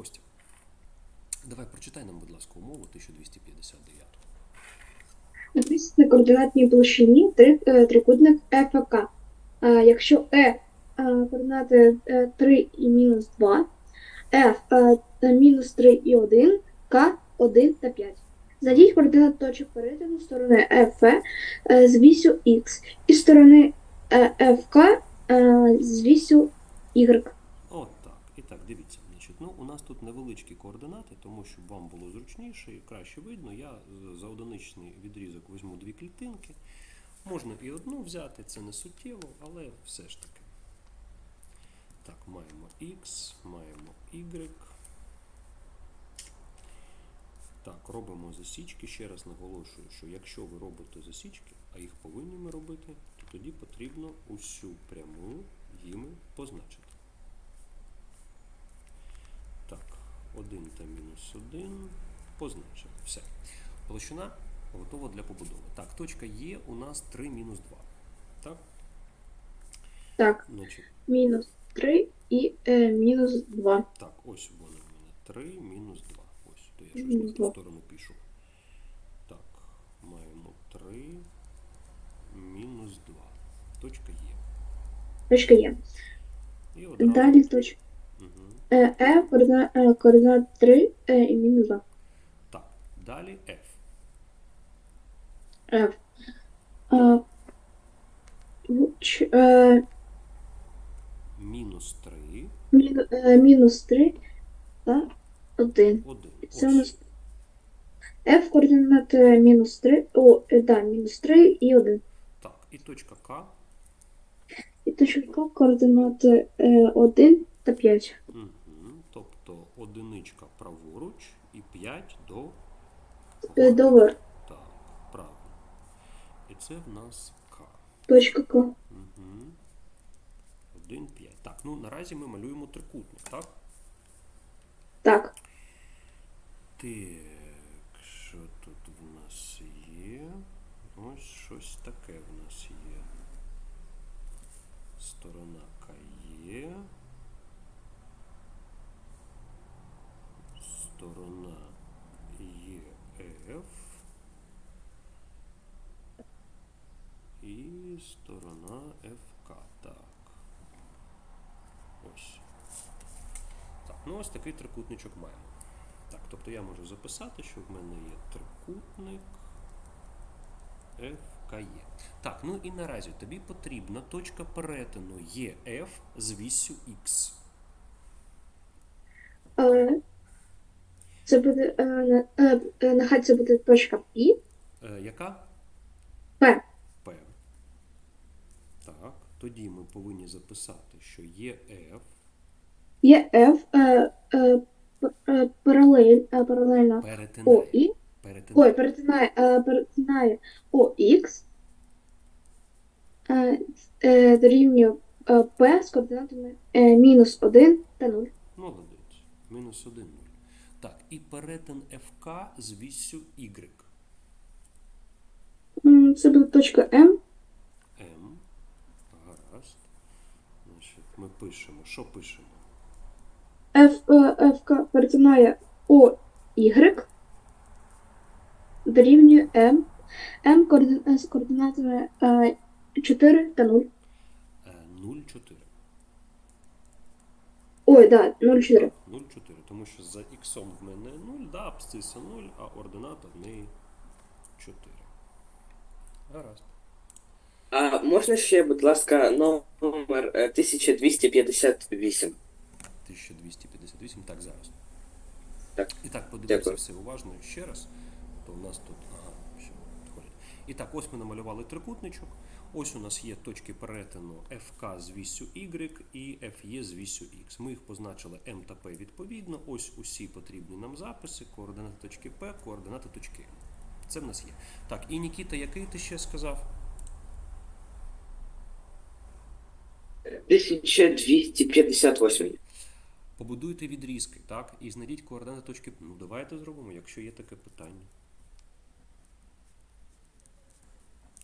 Костя, давай прочитай нам, будь ласка, умову 1259. Написано на координатній площині е, трикутник ЕФК. Е, Якщо Е е, координати е, 3 і мінус 2, F е, е, мінус 3 і 1, К 1 та 5. Знайдіть координат точок перетину сторони е, з вісю Х і сторони е, ФК е, з вісю Y. От так. І так, дивіться. Значить, ну, у нас тут невеличкі координати, тому щоб вам було зручніше і краще видно, я за одиничний відрізок візьму дві клітинки. Можна і одну взяти, це не суттєво, але все ж таки. Так, маємо X, маємо Y. Так, робимо засічки. Ще раз наголошую, що якщо ви робите засічки, а їх повинні ми робити, то тоді потрібно усю пряму їми позначити. Так, 1 та мінус 1 позначили. Все. Площина готова для побудови. Так, точка Є у нас 3 мінус 2. Так? Так, Значить, мінус 3 і е, мінус 2. так, ось вони в мене 3 мінус 2. Ось, то я щось не в ту два. сторону пишу. Так, маємо 3 мінус 2. Точка Є. Точка є. І одразу. Далі точка. Е, Е координат, е, координат 3 е, і мінус 2. Так, далі F. F. Е, ч- е, Мінус 3, міну- е, мінус 3 та 1. 1. Це у нас F координат е, мінус 3, о, е, да, мінус 3 і 1. Так, і точка К. І точка К координат е, 1 та 5. Угу. Одиничка праворуч і 5 до Е, Довер. Так, правильно. І це в нас К. Точка К. Угу. 1, 5. Так, ну наразі ми малюємо трикутник, так? Так. Так, що тут в нас є? Ось щось таке в нас є. Сторона К є. Сторона ЄФ. І сторона ФК. Так. Ось. Так, ну ось такий трикутничок маємо. Так, тобто я можу записати, що в мене є трикутник FKE. Так, ну і наразі тобі потрібна точка перетину EF з вісю X. Е, Це буде, е, е, нехай це буде точка P. Яка? П. P. Тоді ми повинні записати, що EF Є F е, е, е, паралель, е, паралельно перетинає. ОІ. перетинає. Ой, перетинає, е, перетинає ОХ е, е, дорівнює е, P з координатами е, мінус 1 та 0. Молодець. Мінус 1, 0. Так, і перетин FK з вісю Y. М, Це буде точка. М. Гаразд. Значить, ми пишемо. Що пишемо? F, е, FK перетинає OY дорівнює M. M е, з координатами е, 4 та 0. Е, 0,4. Ой, да, 0,4. 0,4. Тому що за х в мене 0, да, абсциса 0, а ордината в неї 4. Гаразд. А можна ще, будь ласка, номер е, 1258? 1258. Так, зараз. Так. І так, подивіться Дякую. все уважно ще раз. То у нас тут. Ага, ще підходять. І так, ось ми намалювали трикутничок. Ось у нас є точки перетину FK з вісю Y і FE з вісю X. Ми їх позначили M та P відповідно. Ось усі потрібні нам записи, координати точки P, координати точки M. Це в нас є. Так, і Нікіта, який ти ще сказав? 1258. Побудуйте відрізки, так, і знайдіть координати точки. Ну, давайте зробимо, якщо є таке питання.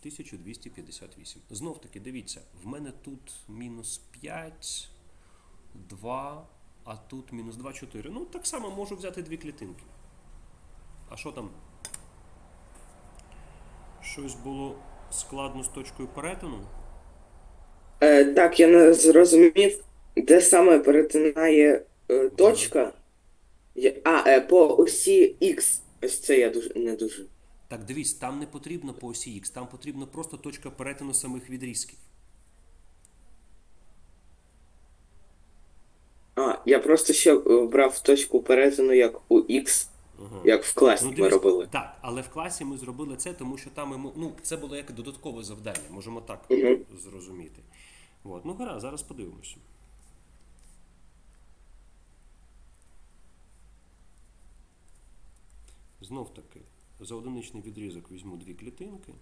1258. Знов таки, дивіться, в мене тут мінус 5, 2, а тут мінус 2, 4. Ну, так само можу взяти дві клітинки. А що там? Щось було складно з точкою перетину? Е, так, я не зрозумів, де саме перетинає е, точка. Я- А, е, по осі X. Ось це я дуже не дуже. Так, дивись, там не потрібно по осі Х, там потрібна просто точка перетину самих відрізків. А, я просто ще е, брав точку перетину як у X, Ага. як в класі Ну, ми робили. Так, але в класі ми зробили це, тому що там йому, ну, це було як додаткове завдання, можемо так Мгм. зрозуміти. От. Ну, гаразд, зараз подивимося. Знов таки, за одиничний відрізок візьму дві клітинки.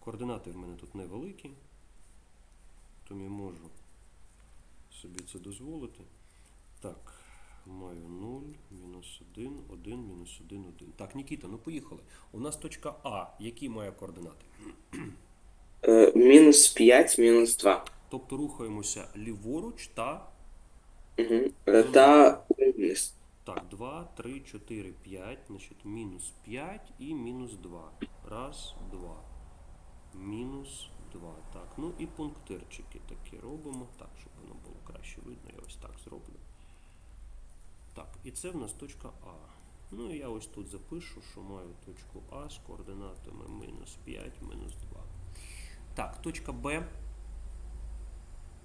Координати в мене тут невеликі, тому я можу собі це дозволити. Так, маю 0, мінус 1, 1, мінус 1, 1. Так, Нікіта, ну поїхали. У нас точка А, які має координати? Е, мінус 5, мінус 2. Тобто рухаємося ліворуч та Угу. Е, та униз. так, 2, 3, 4, 5, значить мінус 5 і мінус 2. Раз, два. Мінус 2. Так, ну і пунктирчики такі робимо. Так, щоб воно було краще видно, я ось так зроблю. Так, і це в нас точка А. Ну і я ось тут запишу, що маю точку А з координатами мінус 5, мінус 2. Так, точка Б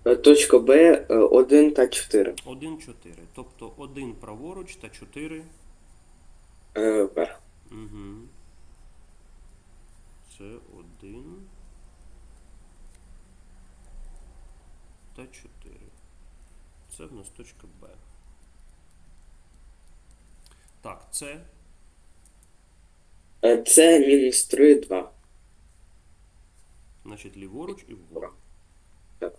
Е, Точка Б 1 та 4. 1, 4. Тобто 1 праворуч та 4 Е, вверх. Угу. Це один та 4. Це в нас точка Б. Так, це Е, Це мінус 3, 2. значить ліворуч і вгору. Так.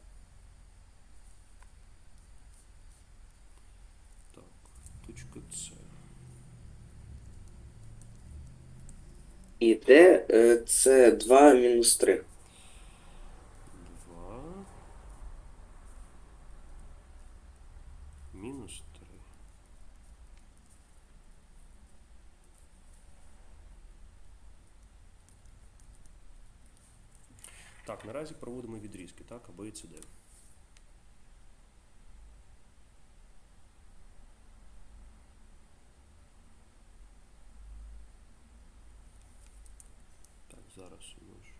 Так, точка С. І Д е, це 2 мінус 3. 2 мінус 3. Так, наразі проводимо відрізки, так, А, Б і Д. Так, зараз ми ж.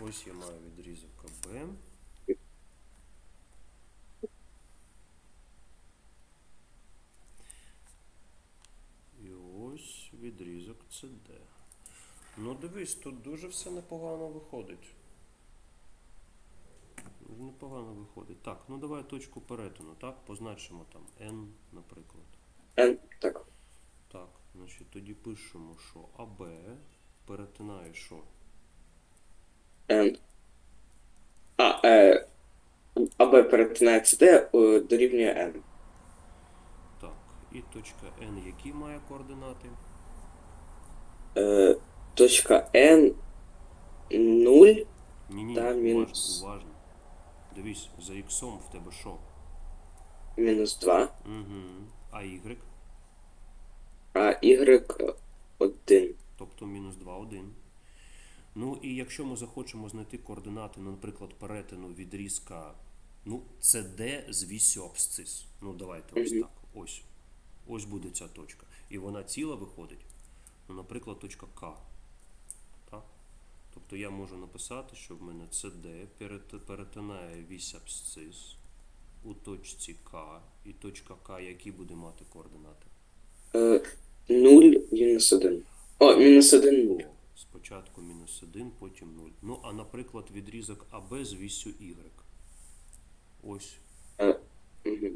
Ось я маю відрізок АБ. І ось відрізок СД. Ну дивись, тут дуже все непогано виходить. Дуже Непогано виходить. Так, ну давай точку перетину, так? Позначимо там N, наприклад. N, так. Так, значить тоді пишемо, що АБ перетинає що? N. А, е, АБ перетинається Д е, дорівнює N. Так, і точка N, які має координати? Е, точка N 0. Ні, ні, Та, уважно, мінус. уважно. Дивись, за іксом в тебе що? мінус 2, Угу. А Y? а y 1. Тобто мінус 2, 1. Ну і якщо ми захочемо знайти координати, ну, наприклад, перетину відрізка, ну, це D з вісю абсцис. Ну, давайте ось Мгм. так. Ось. Ось буде ця точка. І вона ціла виходить. Ну, наприклад, точка К. Так? Тобто я можу написати, що в мене CD перет- перетинає вісь абсцис у точці К. І точка К, які буде мати координати? Е, 0 мінус 1. О, мінус 1 0. Спочатку мінус 1, потім 0. Ну, а наприклад, відрізок АБ з вісю Y. Ось, Угу.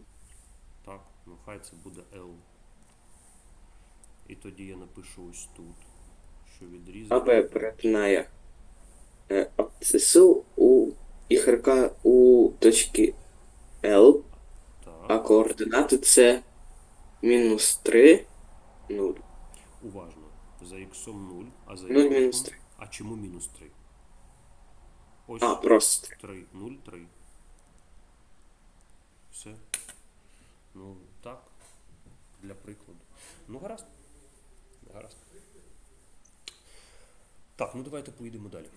так, ну хай це буде L. І тоді я напишу ось тут, що відрізок. АБ перетинає е, абсцису у y у точці L, а Так, координати це мінус 3, 0. уважно. за х 0, а за Нуль y. мінус три. А чому мінус 3? Ось А, просто. 3, 0, 3. Все. Ну, так. Для прикладу. Ну, гаразд. Гаразд. Так, ну давайте поїдемо далі.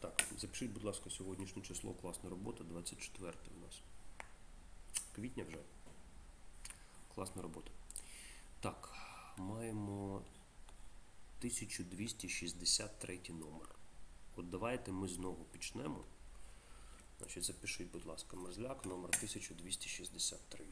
Так, запишіть, будь ласка, сьогоднішнє число класна робота, 24 у нас. Квітня вже. Класна робота. Так, маємо 1263 номер. От давайте ми знову почнемо. Значить, запишіть, будь ласка, мерзляк номер 1263.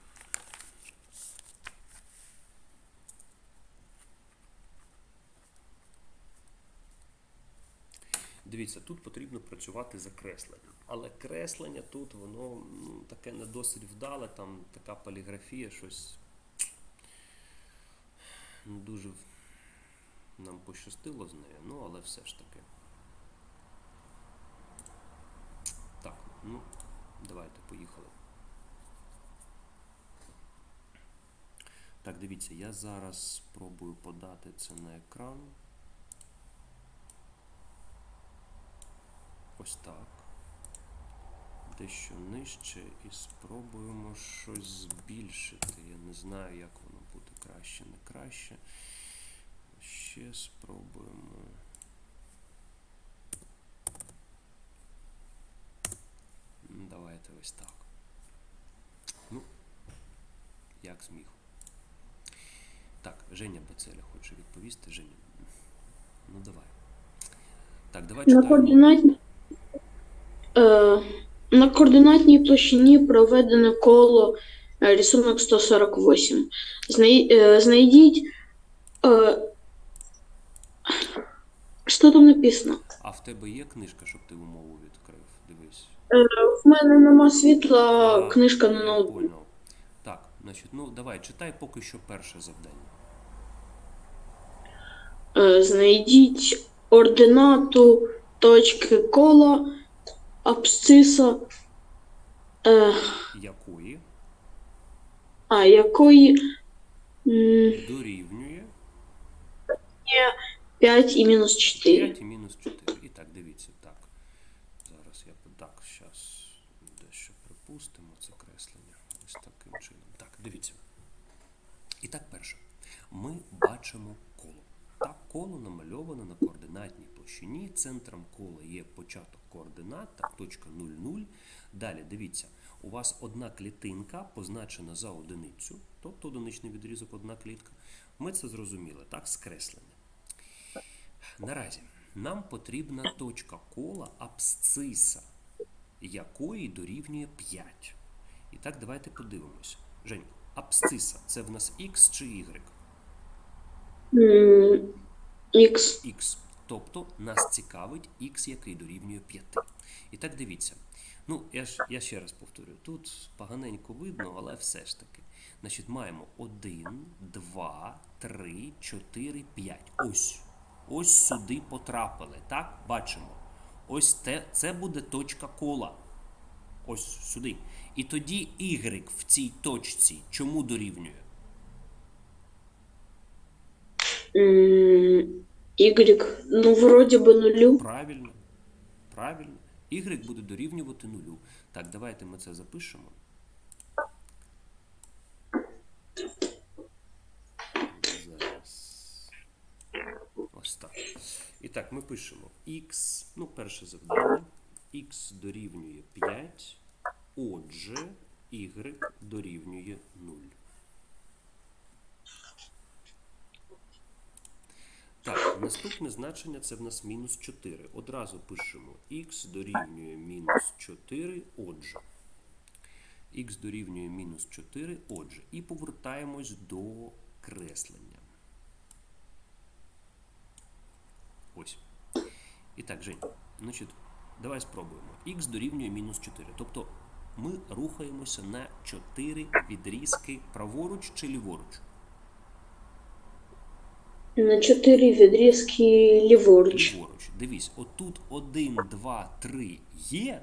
Дивіться, тут потрібно працювати за кресленням. Але креслення тут воно ну, таке не досить вдале, там така поліграфія, щось ну, дуже нам пощастило з нею, ну але все ж таки. Так, ну, давайте, поїхали. Так, дивіться, я зараз спробую подати це на екран. Ось так. Дещо нижче і спробуємо щось збільшити. Я не знаю, як воно буде краще, не краще. Ще спробуємо. Давайте ось так. Ну, як зміг. Так, Женя Бацеля хоче відповісти. Женя. Ну давай. Так, давай читаємо. Е, на координатній площині проведено коло е, рисунок 148. Знай, е, знайдіть. Е, що там написано? А в тебе є книжка, щоб ти умову відкрив? Дивись. В мене нема світла, А, книжка на я ноутбуку. понял. Так, значить, ну давай, читай поки що перше завдання. Е, знайдіть ординату точки кола абсциса, е, Якої а якої м, дорівнює 5 і мінус 4. 5 і мінус 4. І так, дивіться, так. Зараз я так, зараз дещо припустимо це креслення. Ось таким чином. Так, дивіться. І так, перше. Ми бачимо коло. Намальовано на координатній площині. Центром кола є початок координат, так, точка 0,0. Далі, дивіться, у вас одна клітинка позначена за одиницю, тобто одиничний відрізок, одна клітка. Ми це зрозуміли, так, скреслення. Наразі нам потрібна точка кола абсциса, якої дорівнює 5. І так, давайте подивимося. Жень, абсциса це в нас x чи y? Х. X. Тобто нас цікавить x, який дорівнює 5. І так дивіться. Ну, я, ж, я ще раз повторю, тут поганенько видно, але все ж таки. Значить, маємо 1, 2, 3, 4, 5. Ось. Ось сюди потрапили. Так, бачимо. Ось те, це буде точка кола. Ось сюди. І тоді y в цій точці чому дорівнює? М, Y. Ну, вроді би нулю. Правильно. Правильно. Y буде дорівнювати нулю. Так, давайте ми це запишемо. Ось так. І так, ми пишемо x, ну, перше завдання. x дорівнює 5. Отже, y дорівнює 0. Так, наступне значення це в нас мінус 4. Одразу пишемо х дорівнює мінус 4, отже. х дорівнює мінус 4, отже. І повертаємось до креслення. Ось. І так, Жень, значить, давай спробуємо. х дорівнює мінус 4. Тобто ми рухаємося на 4 відрізки праворуч чи ліворуч. На 4 відрізки ліворуч. Ліворуч. Дивись, отут 1, 2, 3 є,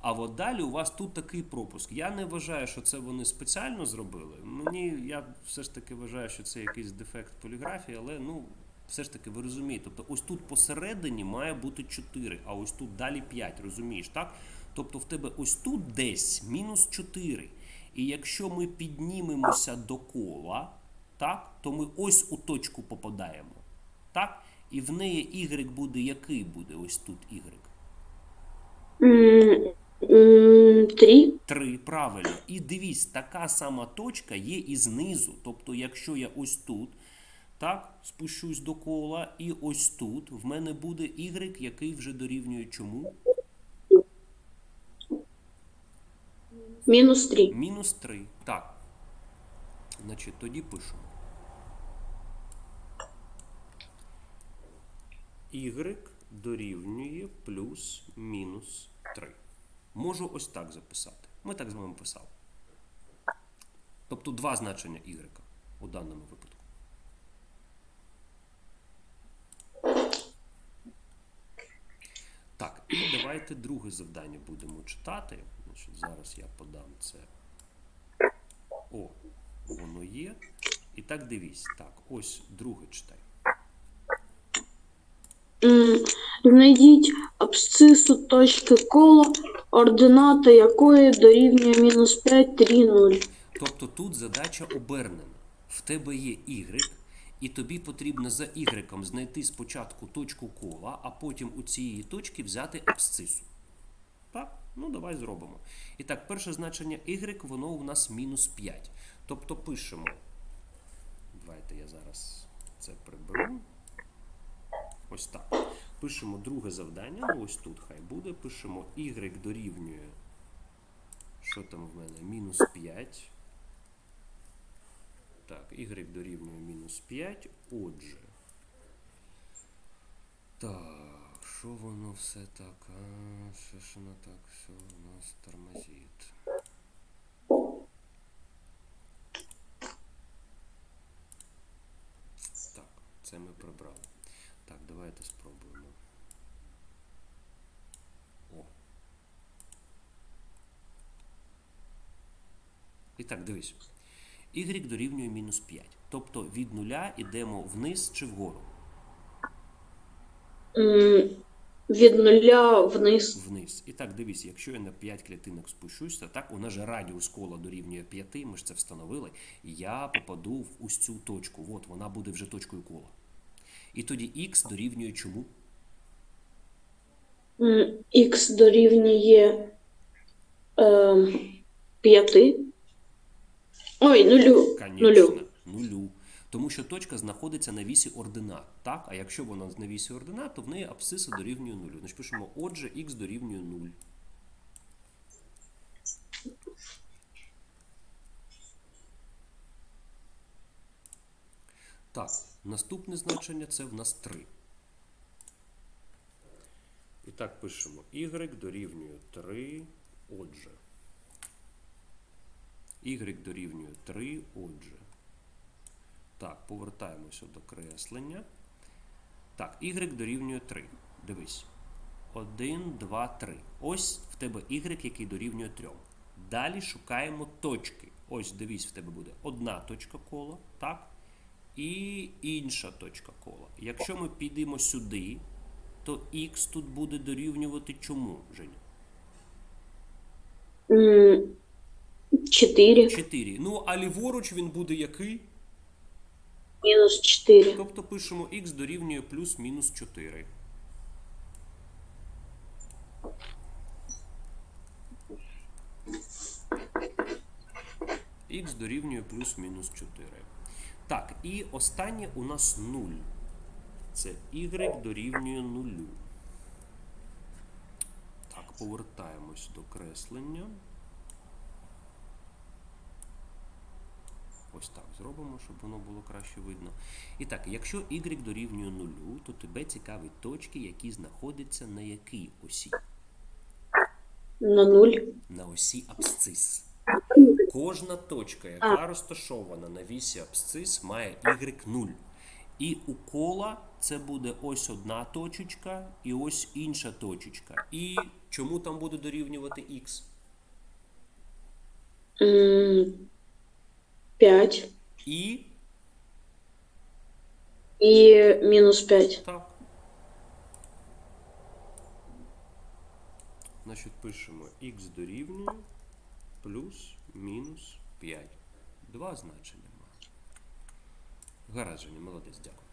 А от далі у вас тут такий пропуск. Я не вважаю, що це вони спеціально зробили. Мені я все ж таки вважаю, що це якийсь дефект поліграфії, але ну. Все ж таки, ви розумієте, тобто ось тут посередині має бути 4, а ось тут далі 5, розумієш, так? Тобто в тебе ось тут десь мінус 4. І якщо ми піднімемося до кола, так, то ми ось у точку попадаємо. Так? І в неї y буде який буде ось тут y? М, м, Три. 3, правильно. І дивись, така сама точка є і знизу. Тобто, якщо я ось тут, так, спущусь до кола, і ось тут, в мене буде y, який вже дорівнює чому? Мінус три. Мінус 3. Так. Значить, тоді пишемо. Y дорівнює плюс мінус 3. Можу ось так записати. Ми так з вами писали. Тобто два значення Y у даному випадку. Так, і давайте друге завдання будемо читати. Значить, зараз я подам це. О, воно є. І так дивись. Так, ось друге читай. М, Знайдіть абсцису точки кола, ордината якої дорівнює мінус 5, 3, 0. Тобто тут задача обернена. В тебе є y, і тобі потрібно за y знайти спочатку точку кола, а потім у цієї точки взяти абсцису. Так? Ну, давай зробимо. І так, перше значення y, воно у нас мінус 5. Тобто пишемо. Давайте я зараз це приберу. Ось так. Пишемо друге завдання. Ось тут хай буде. Пишемо y дорівнює. Що там в мене? Мінус 5. Так, y дорівнює мінус 5. Отже. Так, що воно все так? А, що ж воно так все у нас тормозить. Так, це ми прибрали. Так, давайте спробуємо. О. І так, дивись. Y дорівнює мінус 5. Тобто від нуля йдемо вниз чи вгору? М, Від нуля вниз. Вниз. І так, дивись, якщо я на 5 клітинок спущуся, так, у нас же радіус кола дорівнює 5, ми ж це встановили, я попаду в ось цю точку. От, вона буде вже точкою кола. І тоді х дорівнює чому? Х дорівнює е, 5. Ой, нулю. Нулю. Конечно, нулю. Тому що точка знаходиться на вісі ординат. Так? А якщо вона на вісі ординат, то в неї абсциса дорівнює нулю. Значить пишемо, отже, х дорівнює 0. Так, наступне значення це в нас 3. І так пишемо y дорівнює 3, отже. Y дорівнює 3, отже. Так, повертаємося до креслення. Так, y дорівнює 3. Дивись. 1, 2, 3. Ось в тебе y, який дорівнює 3. Далі шукаємо точки. Ось, дивись, в тебе буде одна точка кола, так? І інша точка кола. Якщо ми підемо сюди, то х тут буде дорівнювати чому, Женя? 4. 4. Ну, а ліворуч він буде який? Мінус 4. Тобто пишемо х дорівнює плюс-мінус 4. Х дорівнює плюс-мінус 4. Так, і останнє у нас 0. Це y дорівнює 0. Так, повертаємось до креслення. Ось так зробимо, щоб воно було краще видно. І так, якщо y дорівнює 0, то тебе цікавить точки, які знаходяться на якій осі? На 0. На осі абсцис. Кожна точка, яка розташована на вісі абсцис, має y 0. І у кола це буде ось одна точечка і ось інша точечка. І чому там буде дорівнювати х? 5 І і мінус 5. так. Значить, пишемо х дорівнює плюс мінус 5. Два значення має. Гаразд, молодець, дякую.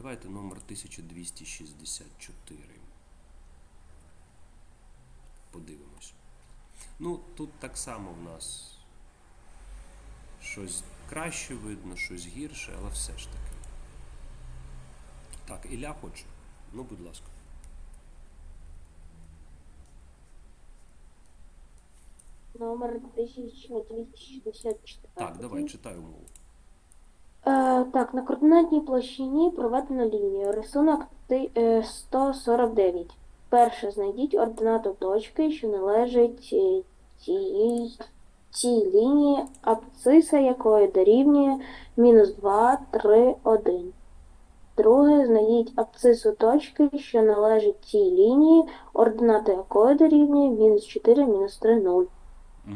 Давайте номер 1264. Подивимось. Ну, тут так само в нас щось краще видно, щось гірше, але все ж таки. Так, Ілля хоче. Ну, будь ласка. Номер 1264. Так, давай, читай умову. Е, так, на координатній площині проведено лінію. Рисунок е, 149. Перше, знайдіть ординату точки, що належить е, цій, цій лінії, абсциса якої дорівнює мінус 2, 3, 1. Друге, знайдіть абсцису точки, що належить цій лінії, ордината якої дорівнює мінус 4, мінус 3, 0. Угу.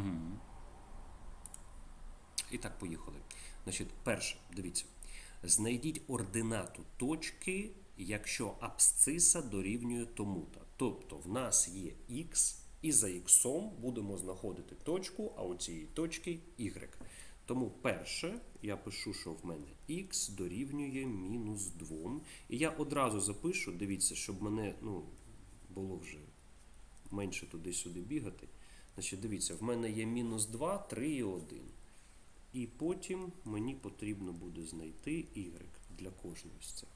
І так, поїхали. Значить, перше, дивіться. Знайдіть ординату точки, якщо абсциса дорівнює тому-то. Тобто в нас є х, і за х будемо знаходити точку, а у цієї точки y. Тому перше я пишу, що в мене х дорівнює мінус 2. І я одразу запишу, дивіться, щоб мене ну, було вже менше туди-сюди бігати. Значить, дивіться, в мене є мінус 2, 3 і 1. І потім мені потрібно буде знайти y для кожної з цих.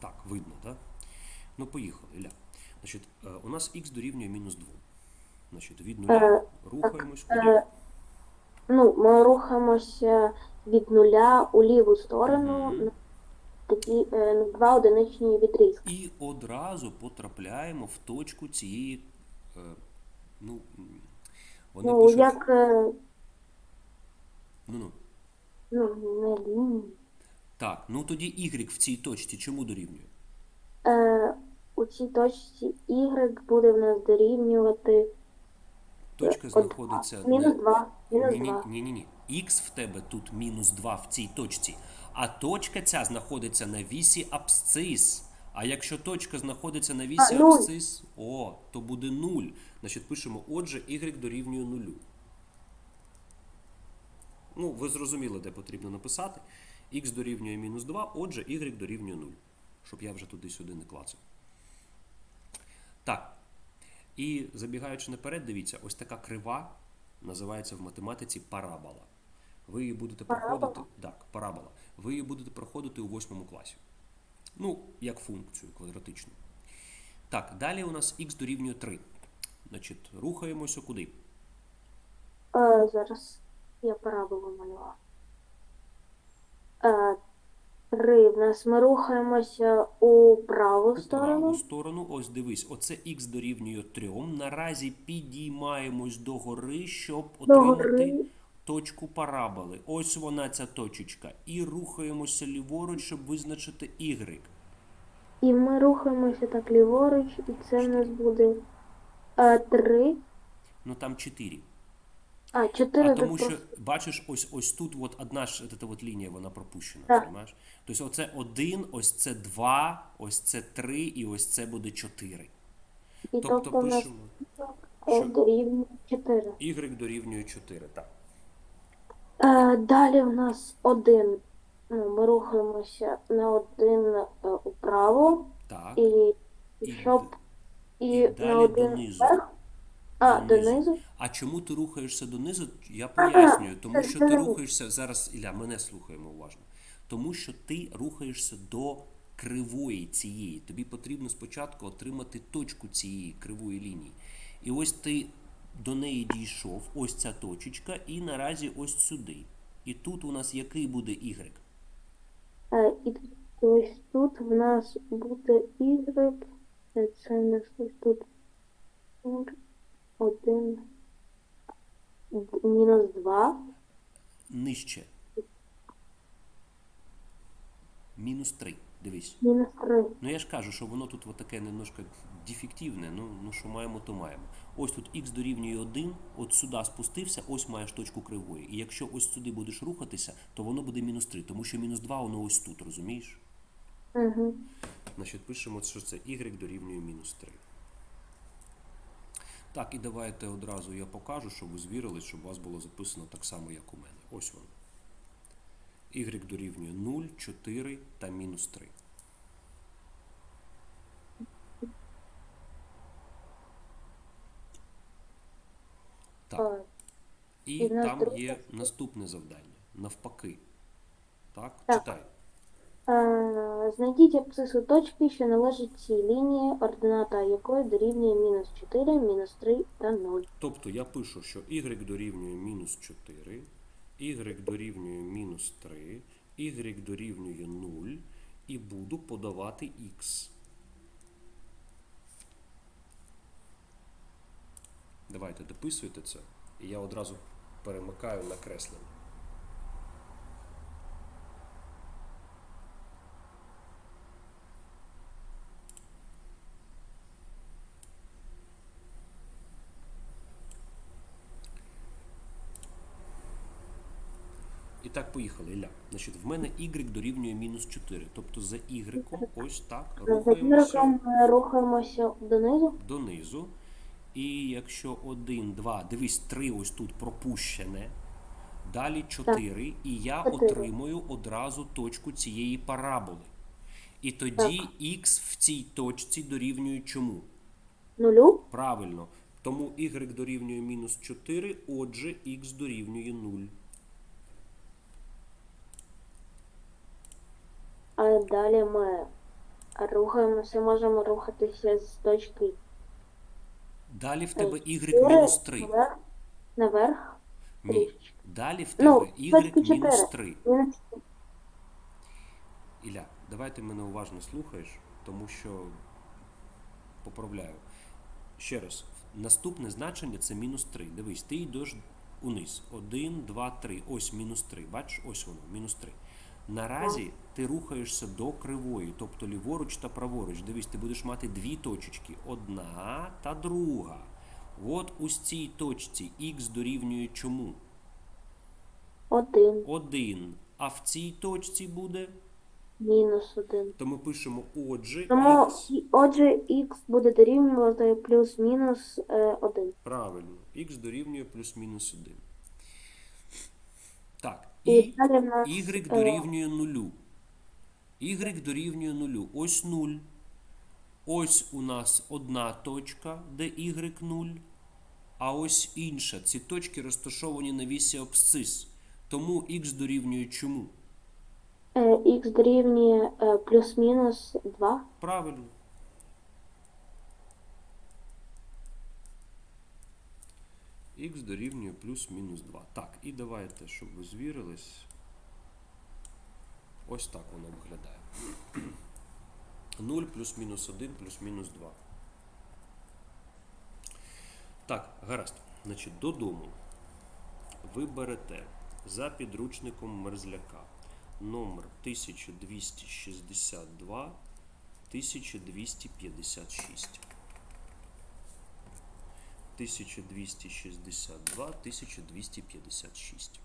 Так. Видно, так? Ну, поїхали, Ілля. Значить, е, у нас х дорівнює мінус 2. Значить, від нуля Е, рухаємось куди? Ну, ми рухаємося від нуля у ліву сторону Мгм. на такі е, на два одиничні відрізки. І одразу потрапляємо в точку цієї. Е, ну, м, вони Ну, пишуть. як е, Ну, ну. ну, не лінії. Так, ну тоді y в цій точці чому дорівнює? Е, у цій точці y буде в нас дорівнювати Точка знаходиться мінус 2. Ні, ні, ні. ні. Х в тебе тут мінус 2 в цій точці. А точка ця знаходиться на вісі абсцис. А якщо точка знаходиться на вісі А, абсцис, о, то буде 0. Значить, пишемо, отже, y дорівнює 0. Ну, ви зрозуміли, де потрібно написати. Х дорівнює мінус 2, отже, y дорівнює 0. Щоб я вже туди-сюди не клацав. Так. І забігаючи наперед, дивіться, ось така крива називається в математиці парабола. Ви її будете проходити. Так, парабола. Ви її будете проходити у восьмому класі. Ну, як функцію квадратичну. Так, далі у нас х дорівнює 3. Значить, рухаємося куди? Е, зараз я параболу малював. Е, 3. В нас ми рухаємося у праву У сторону. праву сторону. Ось дивись, оце х дорівнює 3. Наразі підіймаємось догори, щоб отримати точку параболи. Ось вона ця точечка. І рухаємося ліворуч, щоб визначити y. І ми рухаємося так ліворуч, і це в нас буде е, 3. Ну там 4. А, 4 А тому що, бачиш, ось ось тут от одна ж эта от лінія, вона пропущена, Так. розумієш? Тобто оце 1, ось це 2, ось це 3 і ось це буде 4. І Тобто тобто в нас пишемо е, що? дорівнює 4. y дорівнює 4, так. Е, далі в нас 1. Ну, ми рухаємося на 1 е, управо. Так. І, І щоб і, і на далі один донизу. вверх. А, Донизу. донизу. А чому ти рухаєшся донизу? Я пояснюю, тому що ти рухаєшся зараз, Ілля, мене слухаємо уважно. Тому що ти рухаєшся до кривої цієї. Тобі потрібно спочатку отримати точку цієї кривої лінії. І ось ти до неї дійшов, ось ця точечка, і наразі ось сюди. І тут у нас який буде y? Е, і ось тут в нас буде y. Це в нас ось тут нуль, один, мінус 2. Нижче. Мінус 3. Дивись. Мінус 3. Ну я ж кажу, що воно тут таке немножко дефективне, ну, ну що маємо, то маємо. Ось тут х дорівнює 1, от сюди спустився, ось маєш точку кривої. І якщо ось сюди будеш рухатися, то воно буде мінус 3, тому що мінус 2 воно ось тут, розумієш? Угу. Значить, пишемо, що це y дорівнює мінус 3. Так, і давайте одразу я покажу, щоб ви звірили, щоб у вас було записано так само, як у мене. Ось воно. y дорівнює 0, 4 та мінус 3. Так. І там є наступне завдання. Навпаки. Так, Так. читай. Е, знайдіть абсцису точки, що належить цій лінії, ордината якої дорівнює мінус 4, мінус 3 та 0. Тобто я пишу, що y дорівнює мінус 4, y дорівнює мінус 3, y дорівнює 0 і буду подавати x. Давайте дописуйте це. І я одразу перемикаю на креслення. І так, поїхали, Ілля. Значить, в мене y дорівнює мінус 4. Тобто за y ось так За рухаємося ми рухаємося донизу. донизу. І якщо 1, 2, дивись, 3 ось тут пропущене. Далі 4, і я Чотири. отримую одразу точку цієї параболи. І тоді х в цій точці дорівнює чому? Нулю. Правильно. Тому y дорівнює мінус 4, отже, х дорівнює 0. А далі ми рухаємося, можемо рухатися з точки Далі в тебе Y мінус 3. наверх, Ні. Далі в Ну, тебе y точки мінус 4. 3. Мінус Ілля, давай ти мене уважно слухаєш, тому що поправляю. Ще раз, наступне значення це мінус 3. Дивись, ти йдеш униз. 1, 2, 3. Ось мінус 3. Бачиш, ось воно, мінус 3. Наразі ти рухаєшся до кривої, тобто ліворуч та праворуч. Дивись, ти будеш мати дві точечки: одна та друга. От у цій точці х дорівнює чому? один, 1. А в цій точці буде. мінус один. То ми пишемо отже, Тому, і- отже, х буде дорівнювати плюс-мінус е, один. правильно, х дорівнює плюс-мінус 1. І далі в нас y е, дорівнює нулю. y дорівнює нулю. Ось 0. Ось у нас одна точка, де y 0, а ось інша. Ці точки розташовані на вісі абсцис. Тому х дорівнює чому? е, х дорівнює е, плюс-мінус 2. Правильно. Х дорівнює плюс-мінус 2. Так, і давайте, щоб ви звірились. Ось так воно виглядає. 0 плюс-мінус 1 плюс-мінус 2. Так, гаразд. Значить, додому ви берете за підручником мерзляка номер 1262 1256. 1262 1256.